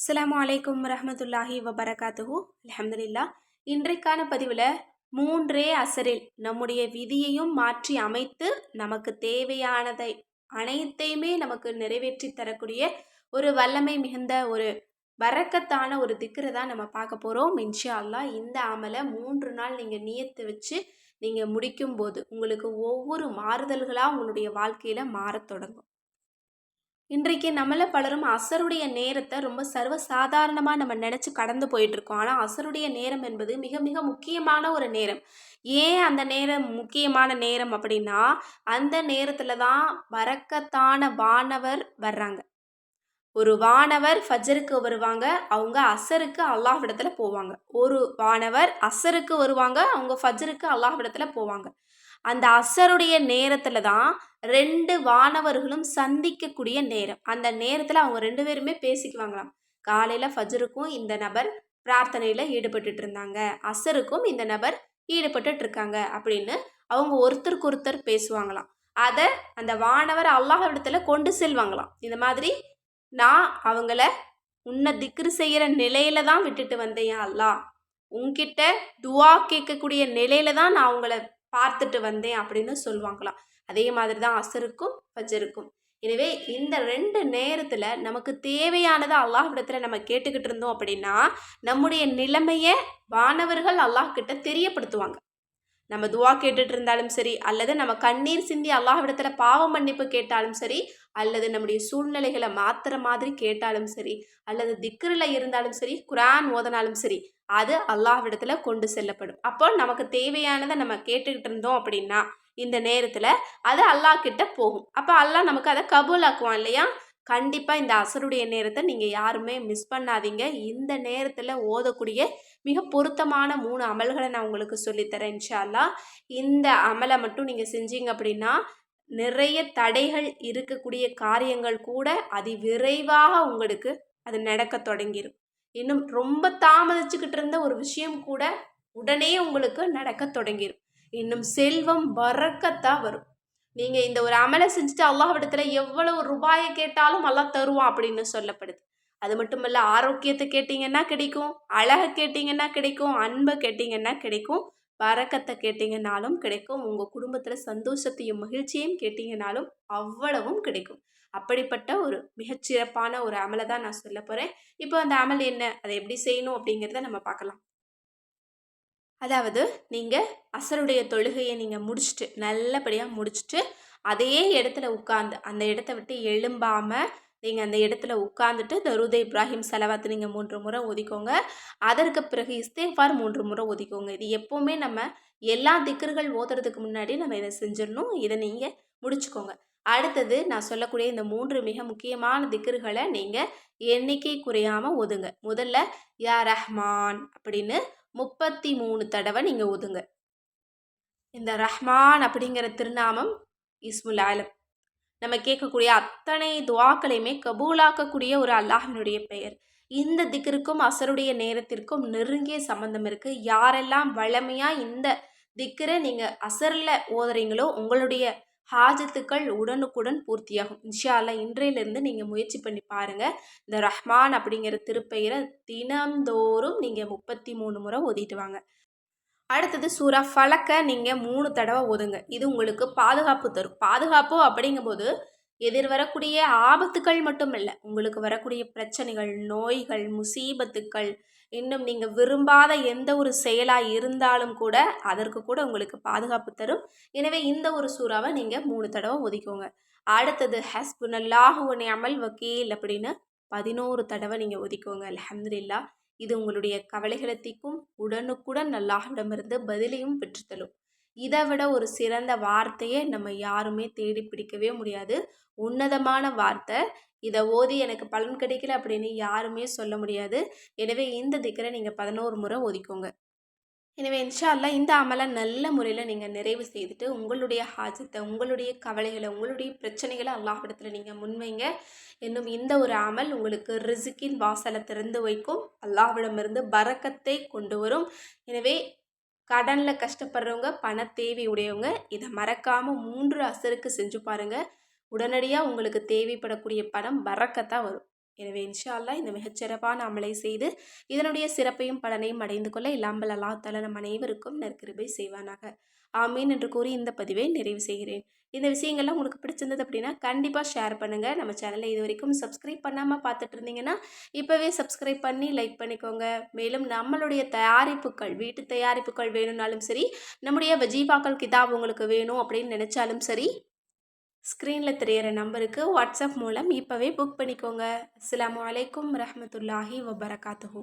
அஸ்லாம் அலைக்கும் ரஹமத்துல்லாஹி வபரகாத்துஹு. அலமதுல்லா இன்றைக்கான பதிவில் மூன்றே அசரில் நம்முடைய விதியையும் மாற்றி அமைத்து நமக்கு தேவையானதை அனைத்தையுமே நமக்கு நிறைவேற்றி தரக்கூடிய ஒரு வல்லமை மிகுந்த ஒரு வரக்கத்தான ஒரு திக்கரை தான் நம்ம பார்க்க போகிறோம் இன்ஷா அல்லா இந்த அமலை மூன்று நாள் நீங்கள் நியத்து வச்சு நீங்கள் முடிக்கும்போது உங்களுக்கு ஒவ்வொரு மாறுதல்களாக உங்களுடைய வாழ்க்கையில் மாறத் தொடங்கும். இன்றைக்கு நம்மள பலரும் அசருடைய நேரத்தை ரொம்ப சர்வ சாதாரணமாக நம்ம நினச்சி கடந்து போயிட்டுருக்கோம். ஆனால் அசருடைய நேரம் என்பது மிக மிக முக்கியமான ஒரு நேரம். ஏன் அந்த நேரம் முக்கியமான நேரம் அப்படின்னா அந்த நேரத்தில் தான் வரக்கத்தான வானவர் வர்றாங்க. ஒரு வானவர் ஃபஜருக்கு வருவாங்க அவங்க அசருக்கு அல்லாஹ்விடத்தில் போவாங்க. ஒரு வானவர் அசருக்கு வருவாங்க அவங்க ஃபஜருக்கு அல்லாஹ்விடத்தில் போவாங்க. அந்த அசருடைய நேரத்தில் தான் ரெண்டு வானவர்களும் சந்திக்கக்கூடிய நேரம். அந்த நேரத்தில் அவங்க ரெண்டு பேருமே பேசிக்குவாங்களாம். காலையில் ஃபஜருக்கும் இந்த நபர் பிரார்த்தனையில் ஈடுபட்டுட்டு இருந்தாங்க. அசருக்கும் இந்த நபர் ஈடுபட்டுட்டு இருக்காங்க அப்படின்னு அவங்க ஒருத்தருக்கு ஒருத்தர் பேசுவாங்களாம். அதை அந்த வானவர் அல்லாஹ் இடத்துல கொண்டு செல்வாங்களாம். இந்த மாதிரி நான் அவங்கள உன்னை திக்ரு செய்கிற நிலையில தான் விட்டுட்டு வந்தேன் அல்லா. உங்ககிட்ட துவா கேட்கக்கூடிய நிலையில தான் நான் அவங்கள பார்த்துட்டு வந்தேன் அப்படின்னு சொல்லுவாங்களாம். அதே மாதிரி தான் அசருக்கும் ஃபஜருக்கும். எனவே இந்த ரெண்டு நேரத்தில் நமக்கு தேவையானதை அல்லாஹ்விடத்தில் நம்ம கேட்டுக்கிட்டு இருந்தோம் அப்படின்னா நம்முடைய நிலைமையை வானவர்கள் அல்லாஹ்கிட்ட தெரியப்படுத்துவாங்க. நம்ம துவா கேட்டுட்டு இருந்தாலும் சரி அல்லது நம்ம கண்ணீர் சிந்தி அல்லாஹ்விடத்தில் பாவ மன்னிப்பு கேட்டாலும் சரி அல்லது நம்முடைய சூழ்நிலைகளை மாத்துற மாதிரி கேட்டாலும் சரி அல்லது திக்கரில் இருந்தாலும் சரி குரான் ஓதனாலும் சரி அது அல்லாஹ்விடத்தில் கொண்டு செல்லப்படும். அப்போ நமக்கு தேவையானதை நம்ம கேட்டுக்கிட்டு இருந்தோம் அப்படின்னா இந்த நேரத்தில் அது அல்லாஹ் கிட்ட போகும். அப்போ அல்லாஹ் நமக்கு அதை கபூலாக்குவான் இல்லையா? கண்டிப்பாக இந்த அசருடைய நேரத்தை நீங்கள் யாருமே மிஸ் பண்ணாதீங்க. இந்த நேரத்தில் ஓதக்கூடிய மிக பொருத்தமான மூணு அமல்களை நான் உங்களுக்கு சொல்லித்தரேன் இன்ஷால்லா இந்த அமலை மட்டும் நீங்கள் செஞ்சீங்க அப்படின்னா நிறைய தடைகள் இருக்கக்கூடிய காரியங்கள் கூட அதி விரைவாக உங்களுக்கு அது நடக்க தொடங்கிடும் இன்னும் ரொம்ப தாமதிச்சுக்கிட்டு இருந்த ஒரு விஷயம் கூட உடனே உங்களுக்கு நடக்க தொடங்கிடும் இன்னும் செல்வம் வரக்கத்தான் வரும். நீங்கள் இந்த ஒரு அமலை செஞ்சுட்டு அல்லாஹ்விடத்தில் எவ்வளவு ரூபாயை கேட்டாலும் அல்லாஹ் தருவான் அப்படின்னு சொல்லப்படுது. அது மட்டும் இல்லை ஆரோக்கியத்தை கேட்டிங்கன்னா கிடைக்கும் அழகை கேட்டிங்கன்னா கிடைக்கும் அன்பை கேட்டிங்கன்னா கிடைக்கும் வரக்கத்தை கேட்டிங்கனாலும் கிடைக்கும் உங்கள் குடும்பத்தில் சந்தோஷத்தையும் மகிழ்ச்சியையும் கேட்டிங்கனாலும் அவ்வளவும் கிடைக்கும். அப்படிப்பட்ட ஒரு மிகச்சிறப்பான ஒரு அமலை தான் நான் சொல்ல போகிறேன் இப்போ அந்த அமல் என்ன அதை எப்படி செய்யணும் அப்படிங்கிறத நம்ம பார்க்கலாம். அதாவது நீங்கள் அசருடைய தொழுகையை நீங்கள் முடிச்சுட்டு நல்லபடியாக முடிச்சுட்டு அதே இடத்துல உட்காந்து அந்த இடத்த விட்டு எழும்பாமல் நீங்கள் அந்த இடத்துல உட்காந்துட்டு தருத இப்ராஹிம் செலவாத்து நீங்கள் மூன்று முறை ஒதுக்கோங்க அதற்கு பிறகு இஸ்தேஃபார் மூன்று முறை ஒதுக்கோங்க இது எப்போவுமே நம்ம எல்லா திக்கர்கள் ஓதுறதுக்கு முன்னாடி நம்ம இதை செஞ்சிடணும். இதை நீங்கள் முடிச்சுக்கோங்க. அடுத்தது நான் சொல்லக்கூடிய இந்த மூன்று மிக முக்கியமான திக்கர்களை நீங்கள் எண்ணிக்கை குறையாமல் ஒதுங்க. முதல்ல யா ரஹ்மான் அப்படின்னு முப்பத்தி மூணு தடவை நீங்கள் ஒதுங்க. இந்த ரஹ்மான் அப்படிங்கிற திருநாமம் இஸ்முல் ஆலம். நம்ம கேட்கக்கூடிய அத்தனை துவாக்களையுமே கபூலாக்கக்கூடிய ஒரு அல்லாஹினுடைய பெயர். இந்த திக்கிற்கும் அசருடைய நேரத்திற்கும் நெருங்கிய சம்பந்தம் இருக்குது யாரெல்லாம் வளமையாக இந்த திக்கரை நீங்கள் அசரில் ஓதுறீங்களோ உங்களுடைய ஹாஜத்துக்கள் உடனுக்குடன் பூர்த்தியாகும். இன்ஷா அல்லா இன்றையிலேருந்து நீங்கள் முயற்சி பண்ணி பாருங்கள் இந்த ரஹ்மான் அப்படிங்கிற திருப்பெயரை தினந்தோறும் நீங்கள் முப்பத்தி மூணு முறை ஓதிட்டு வாங்க. அடுத்தது சூறா ஃபலக்க நீங்கள் மூணு தடவை ஒதுங்க இது உங்களுக்கு பாதுகாப்பு தரும். பாதுகாப்பு அப்படிங்கும்போது எதிர் வரக்கூடிய ஆபத்துக்கள் மட்டும் இல்லை உங்களுக்கு வரக்கூடிய பிரச்சனைகள் நோய்கள் முசீபத்துக்கள் இன்னும் நீங்கள் விரும்பாத எந்த ஒரு செயலாக இருந்தாலும் கூட அதற்கு கூட உங்களுக்கு பாதுகாப்பு தரும். எனவே இந்த ஒரு சூறாவை நீங்கள் மூணு தடவை ஒதுக்கோங்க அடுத்தது ஹஸ்புனல்லாஹு அமல் வக்கீல் அப்படின்னு பதினோரு தடவை நீங்கள் ஒதுக்கோங்க அலமதுல்லா இது உங்களுடைய கவலைகளை தீக்கும் உடனுக்குடன் நல்லாஹிடமிருந்து பதிலையும் பெற்றுத்தரும். இதை விட ஒரு சிறந்த வார்த்தையை நம்ம யாருமே தேடி பிடிக்கவே முடியாது. உன்னதமான வார்த்தை. இதை ஓதி எனக்கு பலன் கிடைக்கல அப்படின்னு யாருமே சொல்ல முடியாது. எனவே இந்த திக்கரை நீங்கள் பதினோரு முறை ஓதிக்கோங்க எனவே இன்ஷா அல்லா இந்த அமலை நல்ல முறையில் நீங்கள் நிறைவு செய்துட்டு உங்களுடைய ஹாஜத்தை உங்களுடைய கவலைகளை உங்களுடைய பிரச்சனைகளை அல்லாஹிடத்தில் நீங்கள் முன்வைங்க. இன்னும் இந்த ஒரு அமல் உங்களுக்கு ரிசுக்கின் வாசலை திறந்து வைக்கும். அல்லாஹ்விடமிருந்து பறக்கத்தை கொண்டு வரும். எனவே கடனில் கஷ்டப்படுறவங்க பண தேவை உடையவங்க இதை மறக்காமல் மூன்று அசருக்கு செஞ்சு பாருங்கள் உடனடியாக உங்களுக்கு தேவைப்படக்கூடிய பணம் வரக்கத்தான் வரும். எனவே இன்ஷா இந்த மிகச்சிறப்பான அமலை செய்து இதனுடைய சிறப்பையும் பலனையும் அடைந்து கொள்ள இல்லாமல் அல்லா தஆலா நம் அனைவருக்கும் நற்கிருபை செய்வானாக. ஆமீன் என்று கூறி இந்த பதிவை நிறைவு செய்கிறேன். இந்த விஷயங்கள்லாம் உங்களுக்கு பிடிச்சிருந்தது அப்படின்னா கண்டிப்பாக ஷேர் பண்ணுங்கள் நம்ம சேனலை இது வரைக்கும் சப்ஸ்கிரைப் பண்ணாமல் பார்த்துட்டு இருந்தீங்கன்னா இப்போவே சப்ஸ்கிரைப் பண்ணி லைக் பண்ணிக்கோங்க. மேலும் நம்மளுடைய தயாரிப்புகள் வீட்டு தயாரிப்புகள் வேணும்னாலும் சரி நம்முடைய ஜீவாக்கள் கிதாப் உங்களுக்கு வேணும் அப்படின்னு நினச்சாலும் சரி ஸ்க்ரீனில் தெரிகிற நம்பருக்கு வாட்ஸ்அப் மூலம் இப்போவே புக் பண்ணிக்கோங்க. அஸ்லாம் அலைக்கும் ரஹமத்துல்லாஹி வபரகாத்துஹூ.